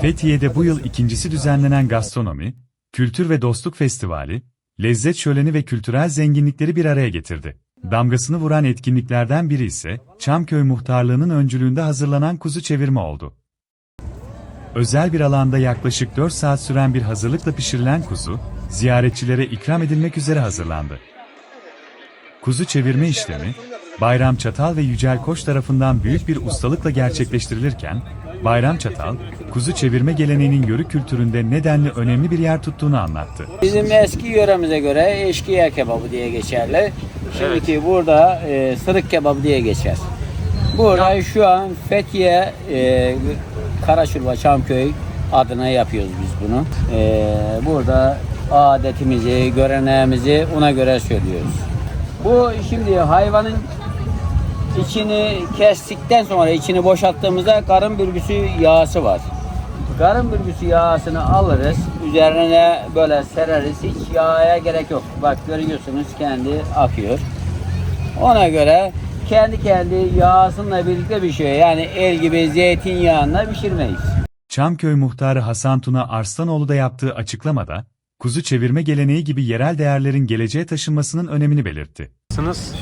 Fethiye'de bu yıl ikincisi düzenlenen gastronomi, kültür ve dostluk festivali, lezzet şöleni ve kültürel zenginlikleri bir araya getirdi. Damgasını vuran etkinliklerden biri ise, Çamköy Muhtarlığı'nın öncülüğünde hazırlanan kuzu çevirme oldu. Özel bir alanda yaklaşık 4 saat süren bir hazırlıkla pişirilen kuzu, ziyaretçilere ikram edilmek üzere hazırlandı. Kuzu çevirme işlemi, Bayram Çatal ve Yücel Koç tarafından büyük bir ustalıkla gerçekleştirilirken, Bayram Çatal, kuzu çevirme geleneğinin yörük kültüründe nedenli önemli bir yer tuttuğunu anlattı. Bizim eski yöremize göre eşkıya kebabı diye geçerli. Şimdiki burada e, sırık kebabı diye geçer. Burada şu an Fethiye, e, Karaşurva, Çamköy adına yapıyoruz biz bunu. E, burada adetimizi, göreneğimizi ona göre söylüyoruz. Bu şimdi hayvanın içini kestikten sonra içini boşalttığımızda karın bürgüsü yağısı var. Karın bürgüsü yağısını alırız. Üzerine böyle sereriz. Hiç yağa gerek yok. Bak görüyorsunuz kendi akıyor. Ona göre kendi kendi yağsınla birlikte pişiyor. Yani el gibi zeytinyağında pişirmeyiz. Çamköy Muhtarı Hasan Tuna Arslanoğlu da yaptığı açıklamada, kuzu çevirme geleneği gibi yerel değerlerin geleceğe taşınmasının önemini belirtti.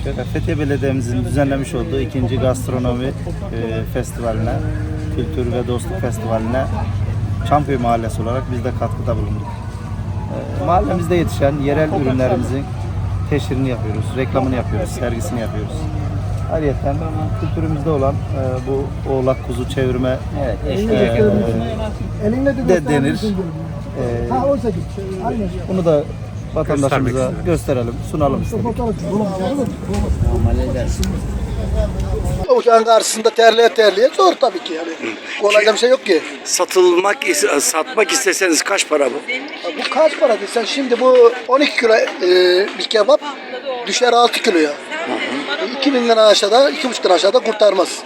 Şöyle Fethiye Belediye'mizin düzenlemiş olduğu ikinci gastronomi e, festivaline, kültür ve dostluk festivaline Çamköy Mahallesi olarak biz de katkıda bulunduk. E, mahallemizde yetişen yerel ürünlerimizin teşhirini yapıyoruz, reklamını yapıyoruz, sergisini yapıyoruz. Ayrıca kültürümüzde olan e, bu oğlak kuzu çevirme Evet, e, eşkıya kebabı. Elinle de, de denir. E, Ha oysa ki. Aynen. bunu da vatandaşımıza gösterelim, sunalım istedik. Ocağın karşısında terliye terliye zor tabii ki yani. Kolayca bir şey yok ki. satılmak is- satmak isteseniz kaç para bu? Ya Bu kaç para desen şimdi bu 12 kilo e, bir kebap düşer 6 kiloya. E, 2000 lira aşağıda, 2,5 lira aşağıda kurtarmaz.